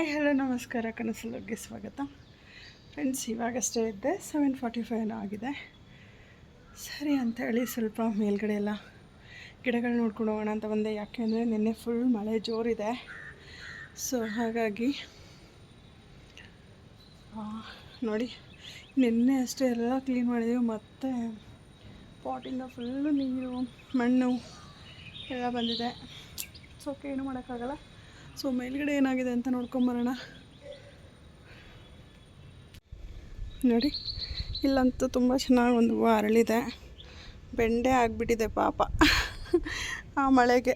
Hi, hello, ನಮಸ್ಕಾರ. ಕನಸಲೋಗೆ ಸ್ವಾಗತ. Friends ಇವಾಗಷ್ಟೇ ಇದ್ದೆ. ಸೆವೆನ್ ಫಾರ್ಟಿ ಫೈವ್ ಆಗಿದೆ. ಸರಿ ಅಂತೇಳಿ ಸ್ವಲ್ಪ ಮೇಲ್ಗಡೆ ಎಲ್ಲ ಗಿಡಗಳು ನೋಡ್ಕೊಂಡು ಹೋಗೋಣ ಅಂತ ಬಂದೆ. ಯಾಕೆ ಅಂದರೆ ನಿನ್ನೆ ಫುಲ್ ಮಳೆ ಜೋರಿದೆ. ಸೊ ಹಾಗಾಗಿ ನೋಡಿ, ನಿನ್ನೆ ಅಷ್ಟೇ ಎಲ್ಲ ಕ್ಲೀನ್ ಮಾಡಿದೀವಿ. ಮತ್ತು ಪಾಟಿಂದ ಫುಲ್ಲು ನೀರು, ಮಣ್ಣು ಎಲ್ಲ ಬಂದಿದೆ. ಸೊ ಏನು ಮಾಡೋಕ್ಕಾಗಲ್ಲ. ಸೊ ಮೇಲ್ಗಡೆ ಏನಾಗಿದೆ ಅಂತ ನೋಡ್ಕೊಂಬರೋಣ ನೋಡಿ, ಇಲ್ಲಂತೂ ತುಂಬ ಚೆನ್ನಾಗಿ ಒಂದು ಹೂವು ಅರಳಿದೆ. ಬೆಂಡೆ ಆಗಿಬಿಟ್ಟಿದೆ ಪಾಪ. ಆ ಮಳೆಗೆ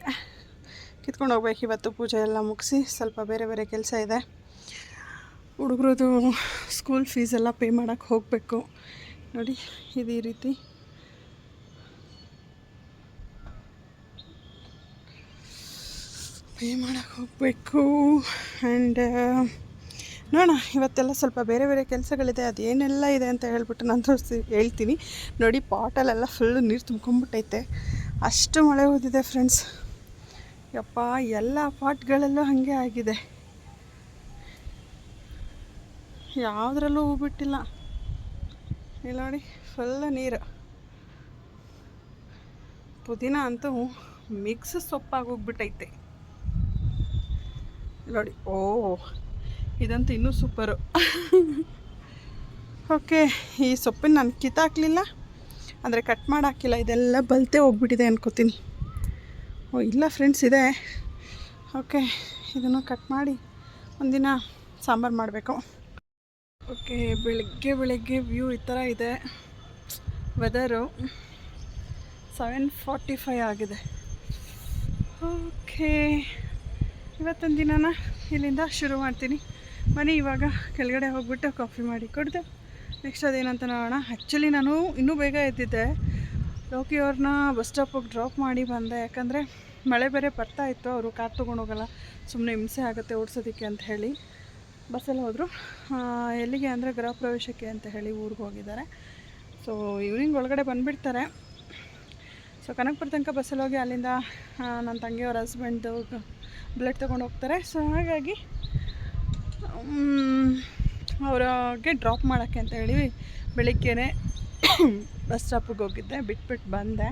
ಕಿತ್ಕೊಂಡು ಹೋಗ್ಬೇಕು. ಇವತ್ತು ಪೂಜೆ ಎಲ್ಲ ಮುಗಿಸಿ ಸ್ವಲ್ಪ ಬೇರೆ ಬೇರೆ ಕೆಲಸ ಇದೆ. ಹುಡುಗರದು ಸ್ಕೂಲ್ ಫೀಸೆಲ್ಲ ಪೇ ಮಾಡೋಕ್ಕೆ ಹೋಗಬೇಕು. ನೋಡಿ, ಇದು ರೀತಿ. ಪೇ ಮಾಡೋಕ್ಕೆ ಹೋಗಬೇಕು. ಆ್ಯಂಡ್ ನೋಡೋಣ, ಇವತ್ತೆಲ್ಲ ಸ್ವಲ್ಪ ಬೇರೆ ಬೇರೆ ಕೆಲಸಗಳಿದೆ, ಅದೇನೆಲ್ಲ ಇದೆ ಅಂತ ಹೇಳ್ಬಿಟ್ಟು ನಾನು ತೋರಿಸಿ, ಹೇಳ್ತೀನಿ. ನೋಡಿ, ಪಾಟಲೆಲ್ಲ ಫುಲ್ಲು ನೀರು ತುಂಬ್ಕೊಂಬಿಟ್ಟೈತೆ ಅಷ್ಟು ಮಳೆ ಹೋದಿದೆ ಫ್ರೆಂಡ್ಸ್ ಯಪ್ಪ, ಎಲ್ಲ ಪಾಟ್ಗಳಲ್ಲೂ ಹಾಗೆ ಆಗಿದೆ. ಯಾವುದ್ರಲ್ಲೂ ಹೂ ಬಿಟ್ಟಿಲ್ಲ. ಇಲ್ಲಿ ನೋಡಿ ಫುಲ್ ನೀರು. ಪುದೀನ ಅಂತೂ ಮಿಕ್ಸ್ ಸೊಪ್ಪಾಗಿ ಹೋಗ್ಬಿಟ್ಟೈತೆ. ನೋಡಿ. ಓ, ಇದಂತ ಇನ್ನೂ ಸೂಪರು ಓಕೆ ಈ ಸೊಪ್ಪಿನ ನಾನು ಕಿತ್ತಾಕಲಿಲ್ಲ ಅಂದರೆ ಕಟ್ ಮಾಡಾಕಿಲ್ಲ ಇದೆಲ್ಲ ಬಲ್ತೆ ಹೋಗ್ಬಿಟ್ಟಿದೆ ಅನ್ಕೋತೀನಿ. ಓ, ಇಲ್ಲ ಫ್ರೆಂಡ್ಸ್ ಇದೆ. ಓಕೆ ಇದನ್ನು ಕಟ್ ಮಾಡಿ ಒಂದಿನ ಸಾಂಬಾರು ಮಾಡಬೇಕು. ಓಕೆ ಬೆಳಗ್ಗೆ ಬೆಳಗ್ಗೆ ವ್ಯೂ ಈ ಥರ ಇದೆ. ವೆದರು ಸೆವೆನ್ ಫಾರ್ಟಿ ಫೈ ಆಗಿದೆ. ಓಕೆ ಇವತ್ತೊಂದು ದಿನನ ಇಲ್ಲಿಂದ ಶುರು ಮಾಡ್ತೀನಿ. ಮನೆ ಇವಾಗ ಕೆಳಗಡೆ ಹೋಗ್ಬಿಟ್ಟು ಕಾಫಿ ಮಾಡಿ ಕೊಡ್ದು ನೆಕ್ಸ್ಟ್ ಅದೇನಂತ ನೋಡೋಣ. ಆ್ಯಕ್ಚುಲಿ ನಾನು ಇನ್ನೂ ಬೇಗ ಎದ್ದಿದ್ದೆ. ಲೋಕಿ ಅವ್ರನ್ನ ಬಸ್ ಸ್ಟಾಪಿಗೆ ಡ್ರಾಪ್ ಮಾಡಿ ಬಂದೆ. ಯಾಕಂದರೆ ಮಳೆ ಬೇರೆ ಬರ್ತಾ ಇತ್ತು, ಅವರು ಕಾರ್ ತೊಗೊಂಡು ಹೋಗಲ್ಲ. ಸುಮ್ಮನೆ ಹಿಂಸೆ ಆಗುತ್ತೆ ಓಡಿಸೋದಕ್ಕೆ ಅಂತ ಹೇಳಿ ಬಸ್ಸಲ್ಲಿ ಹೋದರು. ಎಲ್ಲಿಗೆ ಅಂದರೆ ಗೃಹ ಪ್ರವೇಶಕ್ಕೆ ಅಂತ ಹೇಳಿ ಊರಿಗೆ ಹೋಗಿದ್ದಾರೆ. ಸೊ ಈವ್ನಿಂಗ್ ಒಳಗಡೆ ಬಂದುಬಿಡ್ತಾರೆ. ಸೊ ಕನಕಪುರ ತನಕ ಬಸ್ಸಲ್ಲಿ ಹೋಗಿ ಅಲ್ಲಿಂದ ನನ್ನ ತಂಗಿಯವ್ರ ಹಸ್ಬೆಂಡ್ದು ಬ್ಲಡ್ ತೊಗೊಂಡು ಹೋಗ್ತಾರೆ. ಸೊ ಹಾಗಾಗಿ ಅವ್ರಿಗೆ ಡ್ರಾಪ್ ಮಾಡೋಕ್ಕೆ ಅಂತ ಹೇಳಿ ಬೆಳಿಗ್ಗೆನೇ ಬಸ್ ಸ್ಟಾಪಿಗೆ ಹೋಗಿದ್ದೆ. ಬಿಟ್ಬಿಟ್ಟು ಬಂದೆ.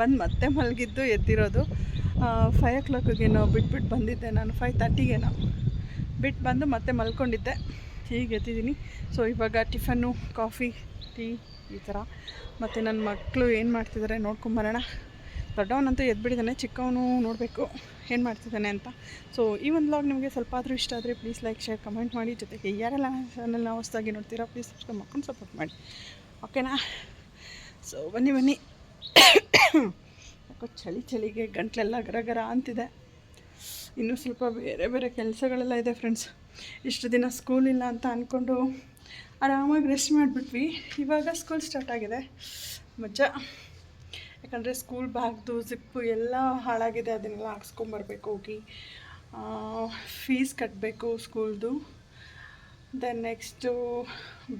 ಬಂದು ಮತ್ತೆ ಮಲಗಿದ್ದು, ಎದ್ದಿರೋದು. ಫೈವ್ ಓ ಕ್ಲಾಕಿಗೇನೋ ಬಿಟ್ಬಿಟ್ಟು ಬಂದಿದ್ದೆ ನಾನು. ಫೈವ್ ತರ್ಟಿಗೇನೋ ಬಿಟ್ಟು ಬಂದು ಮತ್ತೆ ಮಲ್ಕೊಂಡಿದ್ದೆ. ಹೀಗೆ ಎದ್ದಿದ್ದೀನಿ. ಸೊ ಇವಾಗ ಟಿಫನ್ನು, ಕಾಫಿ, ಟೀ ಈ ಥರ ಮತ್ತು ನನ್ನ ಮಕ್ಕಳು ಏನು ಮಾಡ್ತಿದ್ದಾರೆ ನೋಡ್ಕೊಂಬರೋಣ ದೊಡ್ಡವನಂತೂ ಎದ್ಬಿಟ್ಟಿದ್ದಾನೆ, ಚಿಕ್ಕವನು ನೋಡಬೇಕು ಏನು ಮಾಡ್ತಿದ್ದಾನೆ ಅಂತ. ಸೊ ಈ ಒಂದು ಲಾಗ್ ನಿಮಗೆ ಸ್ವಲ್ಪ ಆದರೂ ಇಷ್ಟ ಆದರೆ ಪ್ಲೀಸ್ ಲೈಕ್ ಶೇರ್ ಕಮೆಂಟ್ ಮಾಡಿ. ಜೊತೆಗೆ ಯಾರೆಲ್ಲ ಚಾನಲ್ನ ಹೊಸ್ದಾಗಿ ನೋಡ್ತೀರಾ ಪ್ಲೀಸ್ ಸಬ್ಸ್ಕ್ರೈಬ್ ಮಾಡ್ಕೊಂಡು ಸಪೋರ್ಟ್ ಮಾಡಿ. ಓಕೆನಾ ಸೊ ಬನ್ನಿ ಬನ್ನಿ. ಯಾಕೋ ಚಳಿ ಚಳಿಗೆ ಗಂಟ್ಲೆಲ್ಲ ಗರಗರ ಅಂತಿದೆ. ಇನ್ನೂ ಸ್ವಲ್ಪ ಬೇರೆ ಬೇರೆ ಕೆಲಸಗಳೆಲ್ಲ ಇದೆ ಫ್ರೆಂಡ್ಸ್ ಇಷ್ಟು ದಿನ ಸ್ಕೂಲ್ ಇಲ್ಲ ಅಂತ ಅಂದ್ಕೊಂಡು ಆರಾಮಾಗಿ ರೆಸ್ಟ್ ಮಾಡಿಬಿಟ್ವಿ. ಇವಾಗ ಸ್ಕೂಲ್ ಸ್ಟಾರ್ಟ್ ಆಗಿದೆ. ಮಜಾ ಯಾಕಂದರೆ ಸ್ಕೂಲ್ ಬ್ಯಾಗ್ದು ಜಿಪ್ಪು ಎಲ್ಲ ಹಾಳಾಗಿದೆ, ಅದನ್ನೆಲ್ಲ ಹಾಕ್ಸ್ಕೊಂಬರ್ಬೇಕು ಹೋಗಿ. ಫೀಸ್ ಕಟ್ಟಬೇಕು ಸ್ಕೂಲ್ದು ದೆನ್ ನೆಕ್ಸ್ಟು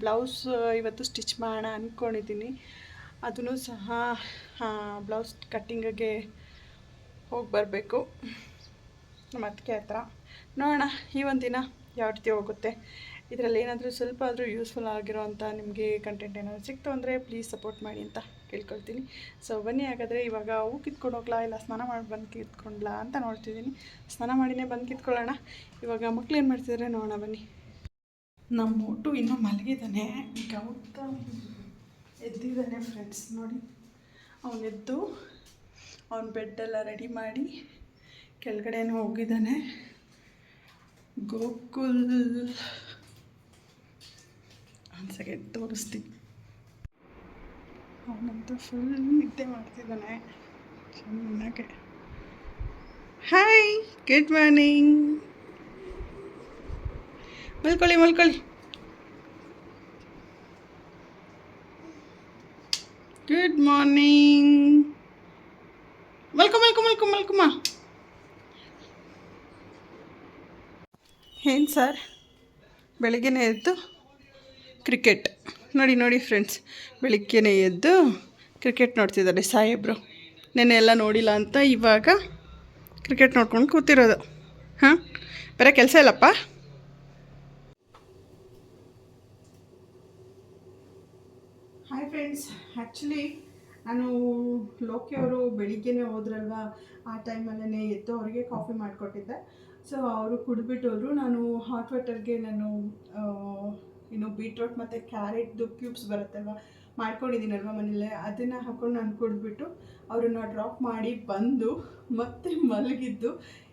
ಬ್ಲೌಸ್ ಇವತ್ತು ಸ್ಟಿಚ್ ಮಾಡೋಣ ಅಂದ್ಕೊಂಡಿದ್ದೀನಿ ಅದನ್ನು ಸಹ ಬ್ಲೌಸ್ ಕಟ್ಟಿಂಗಿಗೆ ಹೋಗಿ ಬರಬೇಕು. ಮತ್ತೆ ಹತ್ರ ನೋಡೋಣ, ಈ ಒಂದು ದಿನ ಯಾವ ರೀತಿ ಹೋಗುತ್ತೆ. ಇದರಲ್ಲಿ ಏನಾದರೂ ಸ್ವಲ್ಪ ಆದರೂ ಯೂಸ್ಫುಲ್ ಆಗಿರೋ ಅಂತ ನಿಮಗೆ ಕಂಟೆಂಟ್ ಏನಾದರೂ ಸಿಕ್ತು ಅಂದರೆ ಪ್ಲೀಸ್ ಸಪೋರ್ಟ್ ಮಾಡಿ ಅಂತ. ಕೇಳ್ಕೊಳ್ತೀನಿ. ಸೊ ಬನ್ನಿ ಹಾಗಾದರೆ ಇವಾಗ ಹೂ ಕಿತ್ಕೊಂಡು ಹೋಗ್ಲಾ? ಇಲ್ಲ ಸ್ನಾನ ಮಾಡಿ ಬಂದು ಕಿತ್ಕೊಂಡ್ಲಾ ಅಂತ ನೋಡ್ತಿದ್ದೀನಿ. ಸ್ನಾನ ಮಾಡಿನೇ ಬಂದು ಕಿತ್ಕೊಳ್ಳೋಣ. ಇವಾಗ ಮಕ್ಳು ಏನು ಮಾಡ್ತಿದ್ದಾರೆ ನೋಡೋಣ ಬನ್ನಿ. ನಮ್ಮ ಮೋಟು ಇನ್ನೂ ಮಲಗಿದ್ದಾನೆ ಗೌತಮ್ ಎದ್ದಿದ್ದಾನೆ ಫ್ರೆಂಡ್ಸ್ ನೋಡಿ. ಅವನೆದ್ದು ಅವನ ಬೆಡ್ಡೆಲ್ಲ ರೆಡಿ ಮಾಡಿ ಕೆಳಗಡೆನೂ ಹೋಗಿದ್ದಾನೆ. ಗೋಕುಲ್. ಅನ್ಸಗೆ ತೋರಿಸ್ತೀನಿ. ಅವನಂತೂ ಫುಲ್ ನಿದ್ದೆ ಮಾಡ್ತಿದ್ದಾನೆ. ಚೆನ್ನಾಗೆ ಹಾಯ್ ಗುಡ್ ಮಾರ್ನಿಂಗ್ ಮಲ್ಕೊಳ್ಳಿ ಮಲ್ಕೊಳ್ಳಿ. ಗುಡ್ ಮಾರ್ನಿಂಗ್ ಮಲ್ಕೊ ಮಲ್ಕೊ ಮಲ್ಕೊ ಮಲ್ಕೊಮ್ಮ ಏನು ಸರ್ ಬೆಳಿಗ್ಗೆನೇ ಎದ್ದು ಕ್ರಿಕೆಟ್ ನೋಡಿ ನೋಡಿ ಫ್ರೆಂಡ್ಸ್ ಬೆಳಿಗ್ಗೆನೇ ಎದ್ದು ಕ್ರಿಕೆಟ್ ನೋಡ್ತಿದ್ದಾರೆ ಸಾಹೇಬ್ರು. ನೆನ್ನೆ ಎಲ್ಲ ನೋಡಿಲ್ಲ ಅಂತ ಇವಾಗ ಕ್ರಿಕೆಟ್ ನೋಡ್ಕೊಂಡು ಕೂತಿರೋದು. ಹಾಂ? ಬೇರೆ ಕೆಲಸ ಇಲ್ಲಪ್ಪ? ಹಾಯ್ ಫ್ರೆಂಡ್ಸ್ ಆ್ಯಕ್ಚುಲಿ ನಾನು ಲೋಕೆ ಅವರು ಬೆಳಿಗ್ಗೆನೇ ಹೋದ್ರಲ್ವ? ಆ ಟೈಮಲ್ಲೇ ಎದ್ದು ಅವರಿಗೆ ಕಾಫಿ ಮಾಡಿಕೊಟ್ಟಿದ್ದೆ. ಸೊ ಅವರು ಕುಡಿಬಿಟ್ಟವರು ನಾನು ಹಾಟ್ ವಾಟರ್ಗೆ ನಾನು ಏನು ಬೀಟ್ರೋಟ್ ಮತ್ತು ಕ್ಯಾರೆಟ್ದು ಕ್ಯೂಬ್ಸ್ ಬರುತ್ತಲ್ವ? ಮಾಡ್ಕೊಂಡಿದ್ದೀನಲ್ವ ಮನೇಲೆ ಅದನ್ನು ಹಾಕೊಂಡು ನಾನು ಕುಡಿದ್ಬಿಟ್ಟು ಅವ್ರನ್ನ ಡ್ರಾಪ್ ಮಾಡಿ ಬಂದು ಮತ್ತೆ ಮಲಗಿದ್ದು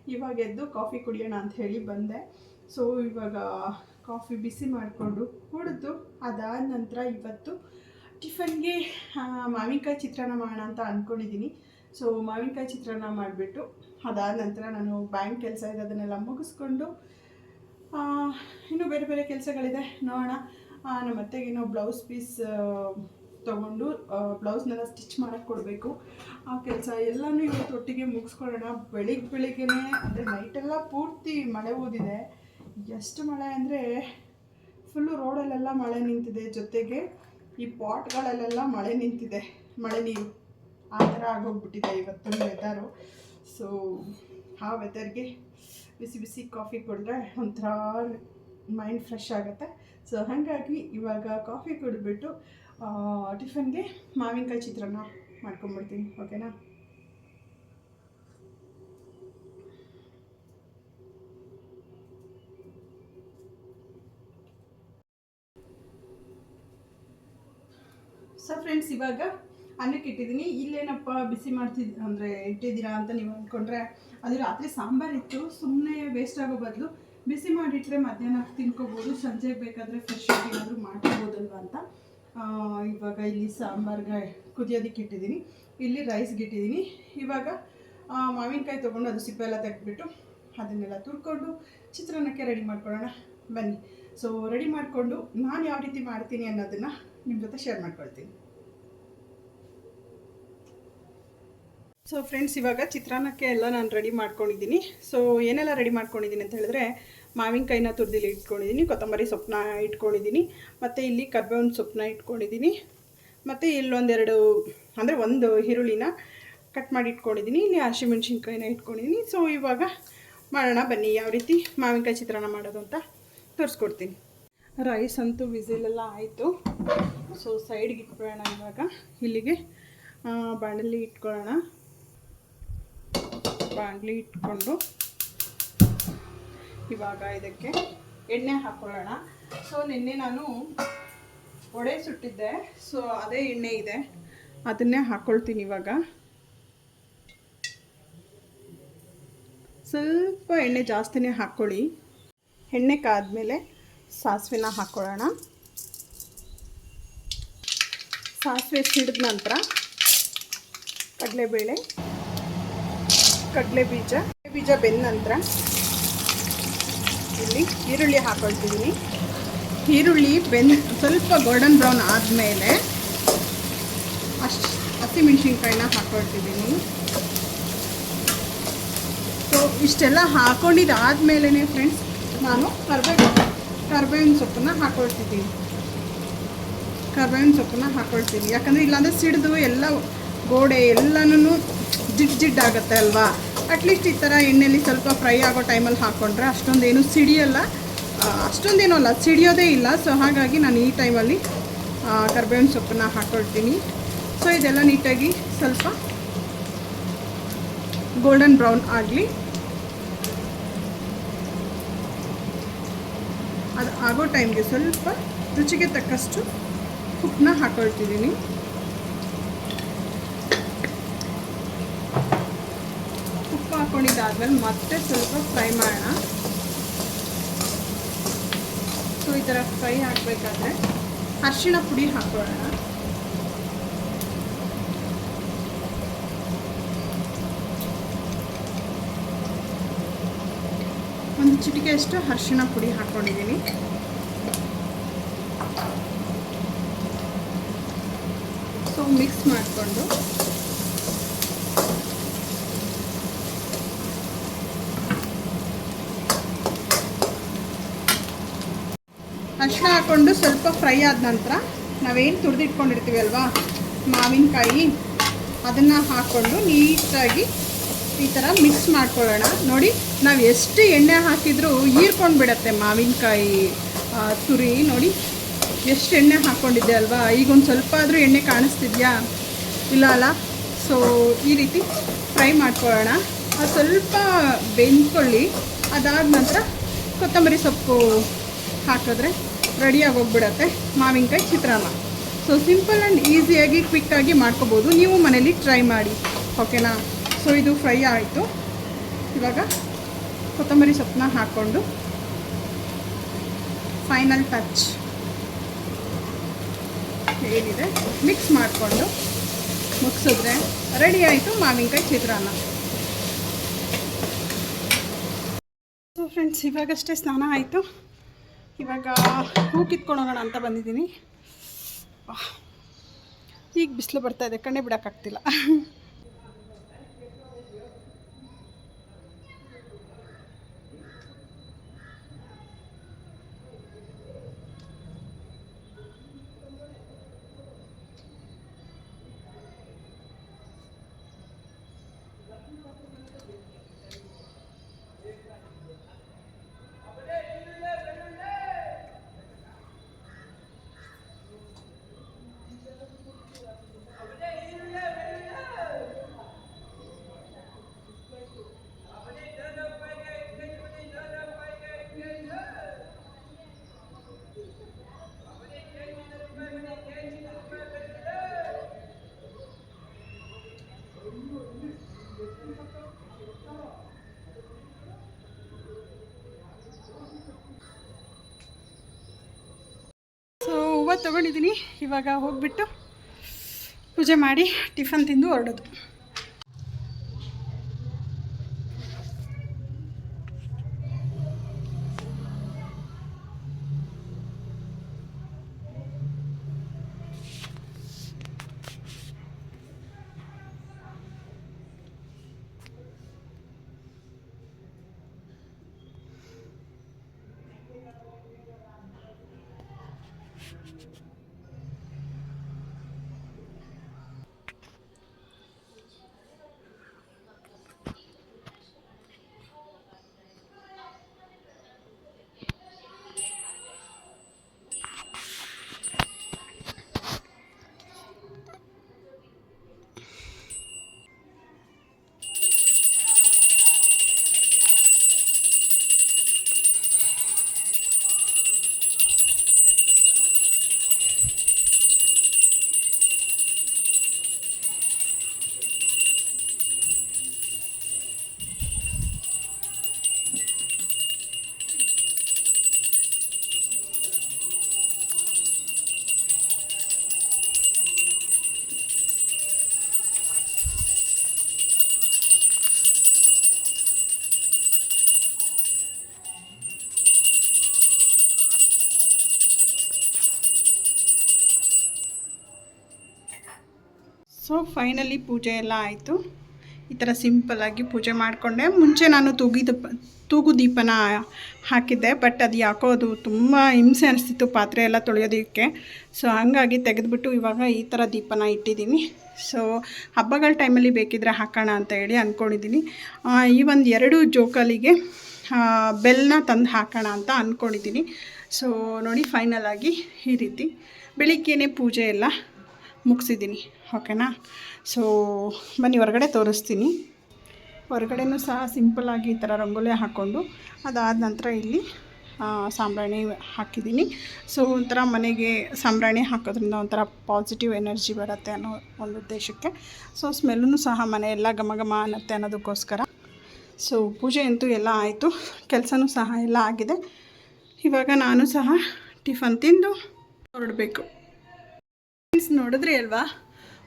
ಇವಾಗ ಎದ್ದು ಕಾಫಿ ಕುಡಿಯೋಣ ಅಂತ ಹೇಳಿ ಬಂದೆ. ಸೊ ಇವಾಗ ಕಾಫಿ ಬಿಸಿ ಮಾಡಿಕೊಂಡು ಕುಡಿದು ಅದಾದ ನಂತರ ಇವತ್ತು ಟಿಫನ್ಗೆ ಮಾವಿನಕಾಯಿ ಚಿತ್ರಾನ್ನ ಮಾಡೋಣ ಅಂತ ಅಂದ್ಕೊಂಡಿದ್ದೀನಿ ಸೊ ಮಾವಿನಕಾಯಿ ಚಿತ್ರಾನ್ನ ಮಾಡಿಬಿಟ್ಟು ಅದಾದ ನಂತರ ನಾನು ಬ್ಯಾಂಕ್ ಕೆಲಸ ಇದೆ ಅದನ್ನೆಲ್ಲ ಮುಗಿಸ್ಕೊಂಡು ಇನ್ನೂ ಬೇರೆ ಬೇರೆ ಕೆಲಸಗಳಿದೆ. ನೋಡೋಣ. ನಮ್ಮ ನಮ್ಮ ಅತ್ತೆಗೇನೋ ಬ್ಲೌಸ್ ಪೀಸ್ ತೊಗೊಂಡು ಬ್ಲೌಸ್ನೆಲ್ಲ ಸ್ಟಿಚ್ ಮಾಡೋಕ್ಕೆ ಕೊಡಬೇಕು. ಆ ಕೆಲಸ ಎಲ್ಲನೂ ಇವತ್ತು ಒಟ್ಟಿಗೆ ಮುಗಿಸ್ಕೊಳ್ಳೋಣ. ಬೆಳಿಗ್ಗೆ ಬೆಳಿಗ್ಗೆ ಅಂದರೆ ನೈಟೆಲ್ಲ ಪೂರ್ತಿ ಮಳೆ ಓದಿದೆ ಎಷ್ಟು ಮಳೆ ಅಂದರೆ ಫುಲ್ಲು ರೋಡಲ್ಲೆಲ್ಲ ಮಳೆ ನಿಂತಿದೆ. ಜೊತೆಗೆ ಈ ಪಾಟ್ಗಳಲ್ಲೆಲ್ಲ ಮಳೆ ನಿಂತಿದೆ. ಮಳೆ ನೀರು. ಆ ಥರ ಆಗೋಗ್ಬಿಟ್ಟಿದೆ ಇವತ್ತಿನ ವೆದರು ಸೊ ಆ ವೆದರ್ಗೆ ಬಿಸಿ ಬಿಸಿ ಕಾಫಿ ಕುಡಿದ್ರೆ ಒಂಥರ ಮೈಂಡ್ ಫ್ರೆಶ್ ಆಗುತ್ತೆ. ಸೊ ಹಾಗಾಗಿ ಇವಾಗ ಕಾಫಿ ಕುಡಿದ್ಬಿಟ್ಟು ಟಿಫನ್ಗೆ ಮಾವಿನಕಾಯಿ ಚಿತ್ರಾನ್ನ ಮಾಡ್ಕೊಂಬಿಡ್ತೀನಿ. ಓಕೆನಾ? ಸೊ ಫ್ರೆಂಡ್ಸ್ ಇವಾಗ ಅನ್ನಕ್ಕೆ ಇಟ್ಟಿದ್ದೀನಿ. ಇಲ್ಲೇನಪ್ಪ ಬಿಸಿ ಮಾಡ್ತಿದ್, ಅಂದರೆ ಇಟ್ಟಿದ್ದೀರಾ ಅಂತ ನೀವು ಅಂದ್ಕೊಂಡ್ರೆ ಅದು ರಾತ್ರಿ ಸಾಂಬಾರಿತ್ತು ಸುಮ್ಮನೆ ವೇಸ್ಟ್ ಆಗೋ ಬದಲು ಬಿಸಿ ಮಾಡಿಟ್ರೆ ಮಧ್ಯಾಹ್ನ ತಿನ್ಕೋಬೋದು. ಸಂಜೆಗೆ ಬೇಕಾದರೆ ಫ್ರೆಶ್ ಆಗಿ ಏನಾದರೂ ಮಾಡ್ಕೋಬೋದಲ್ವ ಅಂತ. ಇವಾಗ ಇಲ್ಲಿ ಸಾಂಬಾರ್ಗೆ ಕುದಿಯೋದಕ್ಕೆ ಇಟ್ಟಿದ್ದೀನಿ. ಇಲ್ಲಿ ರೈಸ್ಗೆ ಇಟ್ಟಿದ್ದೀನಿ. ಇವಾಗ ಮಾವಿನಕಾಯಿ ತೊಗೊಂಡು ಅದು ಸಿಪ್ಪೆ ಎಲ್ಲ ತೆಗೆದ್ಬಿಟ್ಟು ಅದನ್ನೆಲ್ಲ ತುರ್ಕೊಂಡು ಚಿತ್ರಾನ್ನಕ್ಕೆ ರೆಡಿ ಮಾಡ್ಕೊಳ್ಳೋಣ. ಬನ್ನಿ. ಸೊ ರೆಡಿ ಮಾಡಿಕೊಂಡು ನಾನು ಯಾವ ರೀತಿ ಮಾಡ್ತೀನಿ ಅನ್ನೋದನ್ನು ನಿಮ್ಮ ಜೊತೆ ಶೇರ್ ಮಾಡ್ಕೊಳ್ತೀನಿ. ಸೊ ಫ್ರೆಂಡ್ಸ್ ಇವಾಗ ಚಿತ್ರಾನ್ನಕ್ಕೆ ಎಲ್ಲ ನಾನು ರೆಡಿ ಮಾಡ್ಕೊಂಡಿದ್ದೀನಿ. ಸೊ ಏನೆಲ್ಲ ರೆಡಿ ಮಾಡ್ಕೊಂಡಿದ್ದೀನಿ ಅಂತ ಹೇಳಿದ್ರೆ, ಮಾವಿನಕಾಯಿನ ತುರ್ದಿಲಿ ಇಟ್ಕೊಂಡಿದ್ದೀನಿ, ಕೊತ್ತಂಬರಿ ಸೊಪ್ಪನ್ನ ಇಟ್ಕೊಂಡಿದ್ದೀನಿ, ಮತ್ತು ಇಲ್ಲಿ ಕರ್ಬೇವಿನ ಸೊಪ್ಪನ್ನ ಇಟ್ಕೊಂಡಿದ್ದೀನಿ, ಮತ್ತು ಇಲ್ಲೊಂದೆರಡು, ಅಂದರೆ ಒಂದು ಈರುಳ್ಳಿನ ಕಟ್ ಮಾಡಿ ಇಟ್ಕೊಂಡಿದ್ದೀನಿ ಇಲ್ಲಿ ಹಸಿಮೆಣ್ಸಿನ್ಕಾಯಿನ ಇಟ್ಕೊಂಡಿದ್ದೀನಿ. ಸೊ ಇವಾಗ ಮಾಡೋಣ, ಬನ್ನಿ, ಯಾವ ರೀತಿ ಮಾವಿನಕಾಯಿ ಚಿತ್ರಾನ್ನ ಮಾಡೋದು ಅಂತ ತೋರಿಸ್ಕೊಡ್ತೀನಿ. ರೈಸ್ ಅಂತೂ ವಿಸಿಲೆಲ್ಲ ಆಯಿತು. ಸೊ ಸೈಡ್ಗೆ ಇಟ್ಕೊಳ್ಳೋಣ ಇವಾಗ. ಇಲ್ಲಿಗೆ ಬಾಣಲಿ ಇಟ್ಕೊಳ್ಳೋಣ. ಬಾಣಲಿ ಇಟ್ಕೊಂಡು ಇವಾಗ ಇದಕ್ಕೆ ಎಣ್ಣೆ ಹಾಕೊಳ್ಳೋಣ. ಸೊ ನಿನ್ನೆ ನಾನು ಒಡೆ ಸುಟ್ಟಿದ್ದೆ. ಸೊ ಅದೇ ಎಣ್ಣೆ ಇದೆ. ಅದನ್ನೇ ಹಾಕ್ಕೊಳ್ತೀನಿ ಇವಾಗ. ಸ್ವಲ್ಪ ಎಣ್ಣೆ ಜಾಸ್ತಿನೇ ಹಾಕ್ಕೊಳ್ಳಿ ಎಣ್ಣೆ ಕಾದ್ಮೇಲೆ ಸಾಸಿವೆನ ಹಾಕ್ಕೊಳ್ಳೋಣ ಸಾಸಿವೆ ಸಿಡಿದ ನಂತರ ಕಡಲೆಬೇಳೆ. ಕಡಲೆ ಬೀಜ ಬೀಜ ಬೆಂದ ನಂತರ ಇಲ್ಲಿ ಈರುಳ್ಳಿ ಹಾಕೊಳ್ತಿದ್ದೀನಿ. ಈರುಳ್ಳಿ ಬೆಂದ, ಸ್ವಲ್ಪ ಗೋಲ್ಡನ್ ಬ್ರೌನ್ ಆದಮೇಲೆ ಅಷ್ಟು ಹಸಿಮೆಣ್ಸಿನ್ಕಾಯಿನ ಹಾಕೊಳ್ತಿದ್ದೀನಿ. ಸೊ ಇಷ್ಟೆಲ್ಲ ಹಾಕೊಂಡಿದ್ದಾದ್ಮೇಲೆ ಫ್ರೆಂಡ್ಸ್ ನಾನು ಕರ್ಬೇವು ಕರ್ಬೇವಿನ ಸೊಪ್ಪನ್ನ ಹಾಕೊಳ್ತಿದ್ದೀನಿ. ಕರ್ಬೇವಿನ ಸೊಪ್ಪನ್ನ ಹಾಕೊಳ್ತೀನಿ. ಯಾಕಂದರೆ ಇಲ್ಲಾಂದರೆ ಸಿಡಿದು ಎಲ್ಲ ಗೋಡೆ ಎಲ್ಲನೂ ಜಿಡ್ ಜಿಡ್ ಆಗುತ್ತೆ ಅಲ್ವಾ? ಅಟ್ಲೀಸ್ಟ್ ಈ ಥರ ಎಣ್ಣೆಲಿ ಸ್ವಲ್ಪ ಫ್ರೈ ಆಗೋ ಟೈಮಲ್ಲಿ ಹಾಕ್ಕೊಂಡ್ರೆ ಅಷ್ಟೊಂದೇನು ಸಿಡಿಯಲ್ಲ. ಅಷ್ಟೊಂದೇನೂ ಅಲ್ಲ, ಸಿಡಿಯೋದೇ ಇಲ್ಲ. ಸೊ ಹಾಗಾಗಿ ನಾನು ಈ ಟೈಮಲ್ಲಿ ಕರ್ಬೇವಿನ ಸೊಪ್ಪನ್ನ ಹಾಕ್ಕೊಳ್ತೀನಿ ಸೊ ಇದೆಲ್ಲ ನೀಟಾಗಿ ಸ್ವಲ್ಪ ಗೋಲ್ಡನ್ ಬ್ರೌನ್ ಆಗಲಿ. ಅದು ಆಗೋ ಟೈಮ್ಗೆ ಸ್ವಲ್ಪ ರುಚಿಗೆ ತಕ್ಕಷ್ಟು ಉಪ್ಪನ್ನ ಹಾಕೊಳ್ತಿದ್ದೀನಿ. ಹಾಕ್ಕೊಂಡಿದ್ದಾದ್ಮೇಲೆ ಮತ್ತೆ ಸ್ವಲ್ಪ ಫ್ರೈ ಮಾಡೋಣ. ಸೊ ಈ ಥರ ಫ್ರೈ ಹಾಕಬೇಕಾದ್ರೆ ಅರಿಶಿಣ ಪುಡಿ ಹಾಕೊಳ್ಳೋಣ. ಒಂದು ಚಿಟಿಕೆಯಷ್ಟು ಅರಿಶಿಣ ಪುಡಿ ಹಾಕ್ಕೊಂಡಿದ್ದೀನಿ ಸೊ ಮಿಕ್ಸ್ ಮಾಡಿಕೊಂಡು ಅರಿಶಿನ ಹಾಕ್ಕೊಂಡು ಸ್ವಲ್ಪ ಫ್ರೈ ಆದ ನಂತರ ನಾವೇನು ತುರಿದಿಟ್ಕೊಂಡಿರ್ತೀವಿ ಅಲ್ವಾ? ಮಾವಿನಕಾಯಿ. ಅದನ್ನು ಹಾಕ್ಕೊಂಡು ನೀಟಾಗಿ ಈ ಥರ ಮಿಕ್ಸ್ ಮಾಡ್ಕೊಳ್ಳೋಣ. ನೋಡಿ, ನಾವು ಎಷ್ಟು ಎಣ್ಣೆ ಹಾಕಿದರೂ ಹೀರ್ಕೊಂಡು ಬಿಡತ್ತೆ ಮಾವಿನಕಾಯಿ ತುರಿ. ನೋಡಿ, ಎಷ್ಟು ಎಣ್ಣೆ ಹಾಕ್ಕೊಂಡಿದ್ದೆ ಅಲ್ವಾ? ಈಗ ಒಂದು ಸ್ವಲ್ಪ ಆದರೂ ಎಣ್ಣೆ ಕಾಣಿಸ್ತಿದ್ಯಾ? ಇಲ್ಲ ಅಲ್ಲ? ಸೊ ಈ ರೀತಿ ಫ್ರೈ ಮಾಡ್ಕೊಳ್ಳೋಣ. ಅದು ಸ್ವಲ್ಪ ಬೆಂದ್ಕೊಳ್ಳಿ. ಅದಾದ ನಂತರ ಕೊತ್ತಂಬರಿ ಸೊಪ್ಪು ಹಾಕಿದ್ರೆ ರೆಡಿಯಾಗಿ ಹೋಗ್ಬಿಡತ್ತೆ ಮಾವಿನಕಾಯಿ ಚಿತ್ರಾನ್ನ. ಸೊ ಸಿಂಪಲ್ ಆ್ಯಂಡ್ ಈಸಿಯಾಗಿ ಕ್ವಿಕ್ಕಾಗಿ ಮಾಡ್ಕೋಬೋದು. ನೀವು ಮನೇಲಿ ಟ್ರೈ ಮಾಡಿ. ಓಕೆನಾ ಸೊ ಇದು ಫ್ರೈ ಆಯಿತು. ಇವಾಗ ಕೊತ್ತಂಬರಿ ಸೊಪ್ಪನ್ನ ಹಾಕ್ಕೊಂಡು ಫೈನಲ್ ಟಚ್ ಏನಿದೆ? ಮಿಕ್ಸ್ ಮಾಡಿಕೊಂಡು ಮುಗಿಸಿದ್ರೆ ರೆಡಿ ಆಯಿತು ಮಾವಿನಕಾಯಿ ಚಿತ್ರಾನ್ನ. ಸೊ ಫ್ರೆಂಡ್ಸ್ ಇವಾಗಷ್ಟೇ ಸ್ನಾನ ಆಯಿತು. ಇವಾಗ ಹೂ ಕಿತ್ಕೊಂಡು ಹೋಗೋಣ ಅಂತ ಬಂದಿದ್ದೀನಿ. ಈಗ ಬಿಸಿಲು ಬರ್ತಾ ಇದೆ ಕಣ್ಣೆ ಬಿಡೋಕ್ಕಾಗ್ತಿಲ್ಲ ಸೊ ಹೂವು ತೊಗೊಂಡಿದ್ದೀನಿ. ಇವಾಗ ಹೋಗ್ಬಿಟ್ಟು ಪೂಜೆ ಮಾಡಿ ಟಿಫನ್ ತಿಂದು ಹೊರಡೋದು. ಸೊ ಫೈನಲಿ ಪೂಜೆ ಎಲ್ಲ ಆಯಿತು. ಈ ಥರ ಸಿಂಪಲ್ಲಾಗಿ ಪೂಜೆ ಮಾಡಿಕೊಂಡೆ. ಮುಂಚೆ ನಾನು ತೂಗಿದ ತೂಗು ದೀಪನ ಹಾಕಿದ್ದೆ ಬಟ್ ಅದು ಯಾಕೋ ಅದು ತುಂಬ ಹಿಂಸೆ ಅನಿಸ್ತಿತ್ತು ಪಾತ್ರೆ ಎಲ್ಲ ತೊಳೆಯೋದಕ್ಕೆ. ಸೊ ಹಾಗಾಗಿ ತೆಗೆದುಬಿಟ್ಟು ಇವಾಗ ಈ ಥರ ದೀಪನ ಇಟ್ಟಿದ್ದೀನಿ. ಸೊ ಹಬ್ಬಗಳ ಟೈಮಲ್ಲಿ ಬೇಕಿದ್ರೆ ಹಾಕೋಣ ಅಂತ ಹೇಳಿ ಅಂದ್ಕೊಂಡಿದ್ದೀನಿ ಈ ಒಂದು ಎರಡು ಜೋಕಾಲಿಗೆ ಬೆಲ್ಲನ ತಂದು ಹಾಕೋಣ ಅಂತ ಅಂದ್ಕೊಂಡಿದ್ದೀನಿ ಸೊ ನೋಡಿ ಫೈನಲ್ ಆಗಿ ಈ ರೀತಿ. ಬೆಳಿಗ್ಗೆನೇ ಪೂಜೆ ಎಲ್ಲ ಮುಗಿಸಿದ್ದೀನಿ. ಓಕೆನಾ? ಸೊ ಬನ್ನಿ, ಹೊರಗಡೆ ತೋರಿಸ್ತೀನಿ. ಹೊರಗಡೆನೂ ಸಹ ಸಿಂಪಲ್ಲಾಗಿ ಈ ಥರ ರಂಗೋಲಿ ಹಾಕ್ಕೊಂಡು ಅದಾದ ನಂತರ ಇಲ್ಲಿ ಸಾಂಬ್ರಾಣಿ ಹಾಕಿದ್ದೀನಿ. ಸೊ ಒಂಥರ ಮನೆಗೆ ಸಾಂಬ್ರಾಣಿ ಹಾಕೋದ್ರಿಂದ ಒಂಥರ ಪಾಸಿಟಿವ್ ಎನರ್ಜಿ ಬರುತ್ತೆ ಅನ್ನೋ ಒಂದು ಉದ್ದೇಶಕ್ಕೆ. ಸೊ ಸ್ಮೆಲ್ಲೂ ಸಹ ಮನೆ ಎಲ್ಲ ಘಮ ಘಮ ಅನ್ನತ್ತೆ ಅನ್ನೋದಕ್ಕೋಸ್ಕರ. ಸೊ ಪೂಜೆ ಅಂತೂ ಎಲ್ಲ ಆಯಿತು. ಕೆಲಸನೂ ಸಹ ಎಲ್ಲ ಆಗಿದೆ. ಇವಾಗ ನಾನು ಸಹ ಟಿಫನ್ ತಿಂದು ಹೊರಡಬೇಕು. ನೋಡಿದ್ರಿ ಅಲ್ವಾ?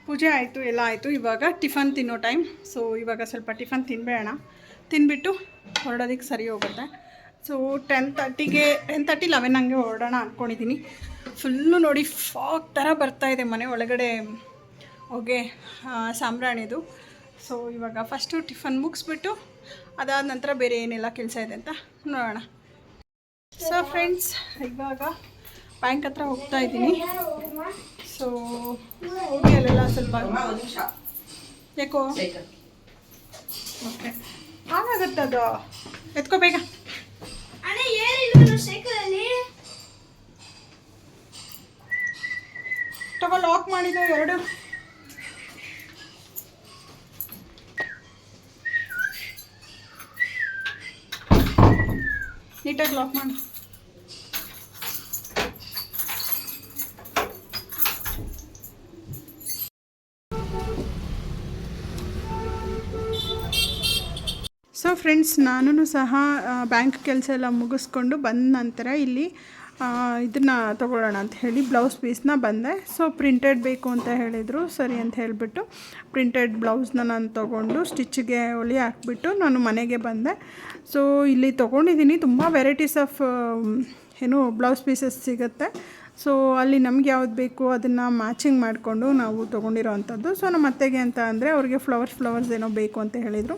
ಪೂಜೆ ಆಯಿತು, ಎಲ್ಲ ಆಯಿತು. ಇವಾಗ ಟಿಫನ್ ತಿನ್ನೋ ಟೈಮ್ ಸೊ ಇವಾಗ ಸ್ವಲ್ಪ ಟಿಫನ್ ತಿನ್ನಬೇಡ ತಿನ್ಬಿಟ್ಟು ಹೊರಡೋದಕ್ಕೆ ಸರಿ ಹೋಗುತ್ತೆ. ಸೊ ಟೆನ್ ತರ್ಟಿಗೆ ಟೆನ್ ತರ್ಟಿ ಲೆವೆನ್ ಹಂಗೆ ಹೊರಡೋಣ ಅಂದ್ಕೊಂಡಿದ್ದೀನಿ ಫುಲ್ಲು ನೋಡಿ ಫಾಗ್ ಥರ ಇದೆ ಮನೆ ಒಳಗಡೆ. ಹೊಗೆ ಸಾಂಬ್ರಾಣಿದು. ಸೊ ಇವಾಗ ಫಸ್ಟು ಟಿಫನ್ ಮುಗಿಸ್ಬಿಟ್ಟು ಅದಾದ ನಂತರ ಬೇರೆ ಏನೆಲ್ಲ ಕೆಲಸ ಇದೆ ಅಂತ ನೋಡೋಣ. ಸೊ ಫ್ರೆಂಡ್ಸ್ ಇವಾಗ ಬ್ಯಾಂಕ್ ಹತ್ರ ಹೋಗ್ತಾ ಇದ್ದೀನಿ. ಸೊ ಹೋಗಿ ಅಲ್ಲೆಲ್ಲ ಸ್ವಲ್ಪ ಯಾಕೋ? ಓಕೆ ಹಾಗಾಗತ್ತೆ ಅದು? ಎತ್ಕೋ ಬೇಗ. ತಗೋ ಲಾಕ್ ಮಾಡಿದ ಎರಡು. ನೀಟಾಗಿ ಲಾಕ್ ಮಾಡಿ. ಫ್ರೆಂಡ್ಸ್ ನಾನು ಸಹ ಬ್ಯಾಂಕ್ ಕೆಲಸ ಎಲ್ಲ ಮುಗಿಸ್ಕೊಂಡು ಬಂದ ನಂತರ ಇಲ್ಲಿ ಇದನ್ನು ತೊಗೊಳ್ಳೋಣ ಅಂತ ಹೇಳಿ ಬ್ಲೌಸ್ ಪೀಸ್ನ ಬಂದೆ. ಸೊ ಪ್ರಿಂಟೆಡ್ ಬೇಕು ಅಂತ ಹೇಳಿದರು. ಸರಿ ಅಂತ ಹೇಳಿಬಿಟ್ಟು ಪ್ರಿಂಟೆಡ್ ಬ್ಲೌಸ್ನ ನಾನು ತೊಗೊಂಡು ಸ್ಟಿಚ್ಗೆ ಹೊಲಿ ಹಾಕ್ಬಿಟ್ಟು ನಾನು ಮನೆಗೆ ಬಂದೆ. ಸೊ ಇಲ್ಲಿ ತೊಗೊಂಡಿದ್ದೀನಿ. ತುಂಬ ವೆರೈಟೀಸ್ ಆಫ್ ಏನು ಬ್ಲೌಸ್ ಪೀಸಸ್ ಸಿಗುತ್ತೆ. ಸೊ ಅಲ್ಲಿ ನಮ್ಗೆ ಯಾವ್ದು ಬೇಕು ಅದನ್ನು ಮ್ಯಾಚಿಂಗ್ ಮಾಡಿಕೊಂಡು ನಾವು ತೊಗೊಂಡಿರೋ ಅಂಥದ್ದು. ಸೊ ನಮ್ಮ ಅತ್ತೆಗೆ ಅಂತ ಅಂದರೆ ಅವ್ರಿಗೆ ಫ್ಲವರ್ಸ್ ಫ್ಲವರ್ಸ್ ಏನೋ ಬೇಕು ಅಂತ ಹೇಳಿದರು.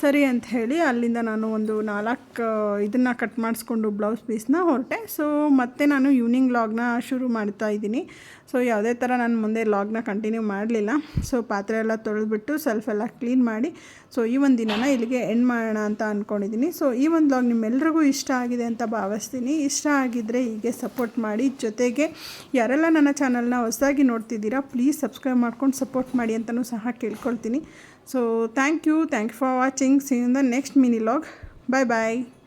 ಸರಿ ಅಂತ ಹೇಳಿ ಅಲ್ಲಿಂದ ನಾನು ಒಂದು ನಾಲ್ಕು ಇದನ್ನು ಕಟ್ ಮಾಡಿಸ್ಕೊಂಡು ಬ್ಲೌಸ್ ಪೀಸ್ನ ಹೊರಟೆ. ಸೊ ಮತ್ತೆ ನಾನು ಈವ್ನಿಂಗ್ ಲಾಗ್ನ ಶುರು ಮಾಡ್ತಾ ಇದ್ದೀನಿ. ಸೊ ಯಾವುದೇ ಥರ ನಾನು ಮುಂದೆ ಲಾಗ್ನ ಕಂಟಿನ್ಯೂ ಮಾಡಲಿಲ್ಲ. ಸೊ ಪಾತ್ರೆ ಎಲ್ಲ ತೊಳೆದ್ಬಿಟ್ಟು ಸೆಲ್ಫ್ ಎಲ್ಲ ಕ್ಲೀನ್ ಮಾಡಿ ಸೊ ಈ ಒಂದು ದಿನನ ಇಲ್ಲಿಗೆ ಎಂಡ್ ಮಾಡೋಣ ಅಂತ ಅಂದ್ಕೊಂಡಿದ್ದೀನಿ ಸೊ ಈ ಒಂದು ಲಾಗ್ ನಿಮ್ಮೆಲ್ರಿಗೂ ಇಷ್ಟ ಆಗಿದೆ ಅಂತ ಭಾವಿಸ್ತೀನಿ. ಇಷ್ಟ ಆಗಿದ್ದರೆ ಹೀಗೆ ಸಪೋರ್ಟ್ ಮಾಡಿ. ಜೊತೆಗೆ ಯಾರೆಲ್ಲ ನನ್ನ ಚಾನಲ್ನ ಹೊಸದಾಗಿ ನೋಡ್ತಿದ್ದೀರಾ ಪ್ಲೀಸ್ ಸಬ್ಸ್ಕ್ರೈಬ್ ಮಾಡ್ಕೊಂಡು ಸಪೋರ್ಟ್ ಮಾಡಿ ಅಂತಲೂ ಸಹ ಕೇಳ್ಕೊಳ್ತೀನಿ. So thank you. Thank you for watching. See you in the next mini log. Bye bye.